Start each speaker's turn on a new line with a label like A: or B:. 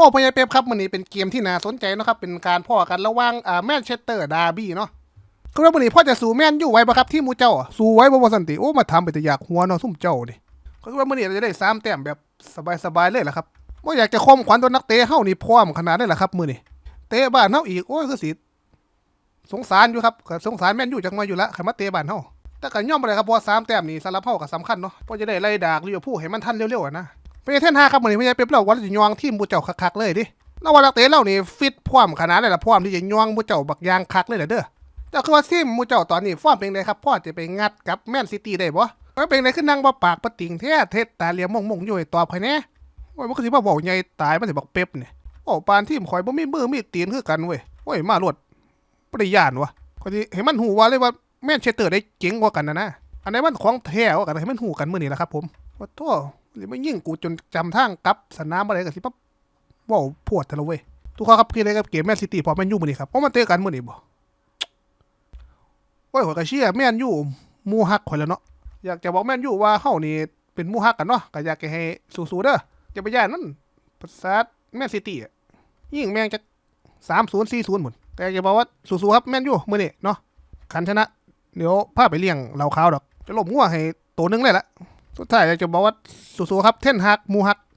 A: อ้พญายเป๊ปครับมันนี้เป็นเกมที่น่าสนใจนะครับ เป็นการพ่อกันระหว่างอ่าแมนเชสเตอร์ดาร์บี้เนาะคือว่ามันนี้พ่อจะสู้แมนอยู่ไว้ปะครับที่มูเจ้าสู้ไว้บ่ว่สันติโอ้มาทำไปแต่อยากหัวเนาะซุ่มเจ้าดิคือว่ามันนี้เราจะได้สามแต้มแบบสบายๆเลยแหละครับบ่อยากจะคมขวัญตัวนักเตะเฮานี่พร้อมขนาดนั้นแหละครับมือนี้เตะบ้านเฮาอีกโอ้ยคือสิสงสารอยู่ครับสงสารแม่นอยู่จังมาอยู่ละใครมาเตะบ้านเฮาแต่ก็ย่อมบ่ได้ครับเพราะสามแต้มนี่สำหรับเฮาก็สำคัญเนาะเพราะจะได้ไล่ดากลิเวอร์พูลให้มันทันเร็วๆอะนะ พญาเท่นห้าครับวันนี้พญาเป๊ปเราว่าจะยองทีมบูเจ้าคักๆเลยดิแล้วว่านักเตะเรานี่ฟิตพร้อมขนาดเลยละพร้อมที่จะยองบูเจ้าบักยางคักเลยเหรอเด้อเจ้าคือว่าทีมบูเจ้าตอนนี้ฟอร์มเป็นไงครับพ่อจะไปงัดกับแมนซิตี้ได้บ่เอ้ยเป็นไงขึ้นนั่งบ่ปากบ่ติ่งแท้เทศตาเลียมมงอยู่ตอบใครแน่โอ้ยมันก็สิมาบอกใหญ่ตายมันสิบอกเป๊ปเนี่โอ้ปานทีมข่อยบ่มีมือมีตีนคือกันเว้ยโอ้ยมาโลดบ่ได้ย่านวะก็สิให้มันหูว่าเลยว่าแมนเชสเตอร์ได้เจ๋งกว่ากันนะนะอันไหนมันของแท้กว่ากันให้มันหูกันมื้อนี้ล่ะครับผมว่าโธ่ หรือไม่ยิ่งกูจนจำทางกับสนามอะไรกันสิปั๊บว้าวปวดแต่ลเว้ยทุกคนครับคืออะไรกับเกมแมนซิตี้พอแมนยูมือนี้ครับเพราะมันเตะกันมือนี้บ่โอ้ยหัวกระเชียแมนยูมูฮักข่อยแล้วเนาะอยากจะบอกแมนยูว่าเฮานี่เป็นมูฮักกันเนาะก็อยากจะให้สู้ๆเด้อจะไปย่านนั่นประสาทแมนซิตี้อะยิ่งแมงจะสามศูนย์สี่ศูนย์หมดแต่อยากจะบอกว่าสู้ๆครับแมนยูมือนี้เนาะคันชนะ เดี๋ยวพาไปเลี้ยงเหล่าขาวดอก จะหล้มงัวให้ตัวหนึงเลยละ สุดท้ายอยากจะบอกว่าสู้ๆครับ เท่นฮักมูฮัก